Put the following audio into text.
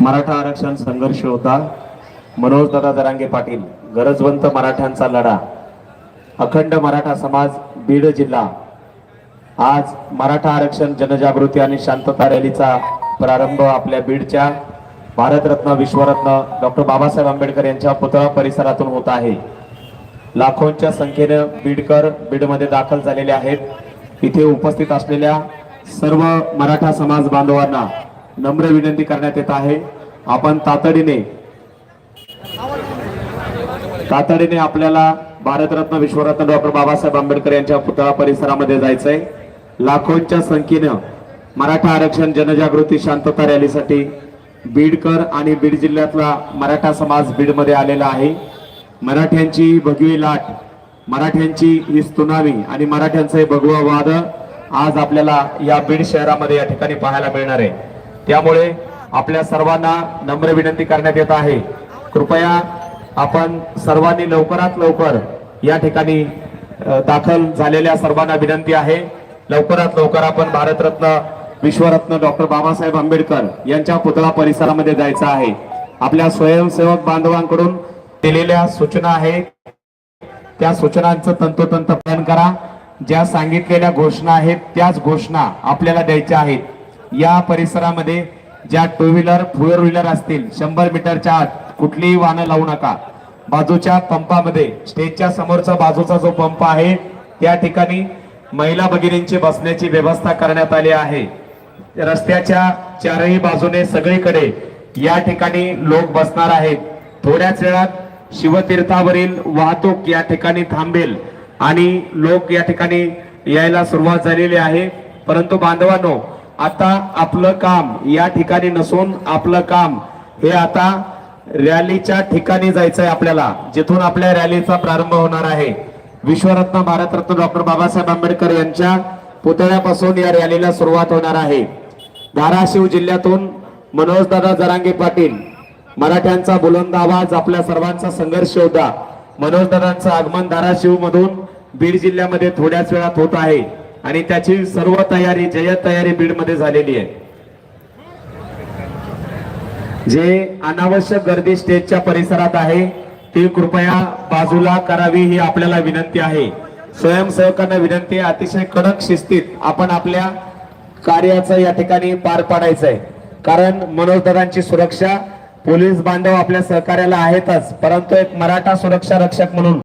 मराठा आरक्षण संघर्ष होता. मनोजदादा दरांगे पाटील गरजवंत मराठ्यांचा लढा. अखंड मराठा समाज बीड जिल्हा. आज मराठा आरक्षण जनजागृती आणि शांतता रॅलीचा प्रारंभ आपल्या बीडच्या भारतरत्न विश्वरत्न डॉक्टर बाबासाहेब आंबेडकर यांच्या पुतळा परिसरातून होत आहे. लाखोंच्या संख्येने बीडकर बीडमध्ये दाखल झालेले आहेत. इथे उपस्थित असलेल्या सर्व मराठा समाज बांधवांना नम्र विनंती करण्यात येत आहे. आपण तातडीने तातडीने आपल्याला भारतरत्न विश्वरत्न डॉक्टर बाबासाहेब आंबेडकर यांच्या पुतळा परिसरामध्ये जायचंय. लाखोंच्या संख्येनं मराठा आरक्षण जनजागृती शांतता रॅलीसाठी बीडकर आणि बीड जिल्ह्यातला मराठा समाज बीडमध्ये आलेला आहे. मराठ्यांची भगवी लाट मराठ्यांची ही स्तुनावी आणि मराठ्यांचं हे भगवं वाद आज आपल्याला या बीड शहरामध्ये या ठिकाणी पाहायला मिळणार आहे. त्यामुळे आपल्या सर्वांना नम्र विनंती करण्यात येत आहे. कृपया आपण सर्वांनी लवकरात लवकर या ठिकाणी दाखल झालेल्या सर्वांना विनंती आहे. लवकरात लवकर आपण भारतरत्न विश्वरत्न डॉक्टर बाबासाहेब आंबेडकर यांच्या पुतळा परिसरामध्ये जायचं आहे. आपल्या स्वयंसेवक बांधवांकडून दिलेल्या सूचना आहेत. त्या सूचनांचं तंतोतंत पालन करा. ज्या सांगितलेल्या घोषणा आहेत त्याच घोषणा आपल्याला द्यायच्या आहेत. या परिसरामध्ये ज्या टू व्हीलर फोर व्हीलर असतील शंभर मीटरच्या आत कुठलीही वाहनं लावू नका. बाजूच्या पंपामध्ये स्टेजच्या समोरचा बाजूचा जो पंप आहे त्या ठिकाणी महिला भगिनींची बसण्याची व्यवस्था करण्यात आली आहे. रस्त्याच्या चारही बाजूने सगळीकडे या ठिकाणी लोक बसणार आहेत. थोड्याच वेळात शिवतीर्थावरील वाहतूक या ठिकाणी थांबेल आणि लोक या ठिकाणी यायला सुरुवात झालेली आहे. परंतु बांधवांनो आता आपलं काम या ठिकाणी नसून आपलं काम हे आता रॅलीच्या ठिकाणी जायचंय आपल्याला जिथून आपल्या रॅलीचा प्रारंभ होणार आहे. विश्वरत्न भारतरत्न डॉक्टर बाबासाहेब आंबेडकर यांच्या पुतळ्यापासून या रॅलीला सुरुवात होणार आहे. धाराशिव जिल्ह्यातून मनोजदादा जरांगे पाटील मराठ्यांचा बुलंद आवाज आपल्या सर्वांचा संघर्ष होता. मनोजदादांचं आगमन धाराशिव मधून बीड जिल्ह्यामध्ये थोड्याच वेळात होत आहे. आणि त्याची सर्व तयारी जय तयारी बीडमध्ये झालेली आहे. जे अनावश्यक गर्दी स्टेजच्या परिसरात आहे ती कृपया बाजूला करावी ही आपल्याला विनंती आहे. स्वयंसेवकांना विनंती आहे, अतिशय कडक शिस्तीत आपण आपल्या कार्याचं या ठिकाणी पार पाडायचंय. कारण मनोजदादांची सुरक्षा पोलीस बांधव आपल्या सहकार्याला आहेतच परंतु एक मराठा सुरक्षा रक्षक म्हणून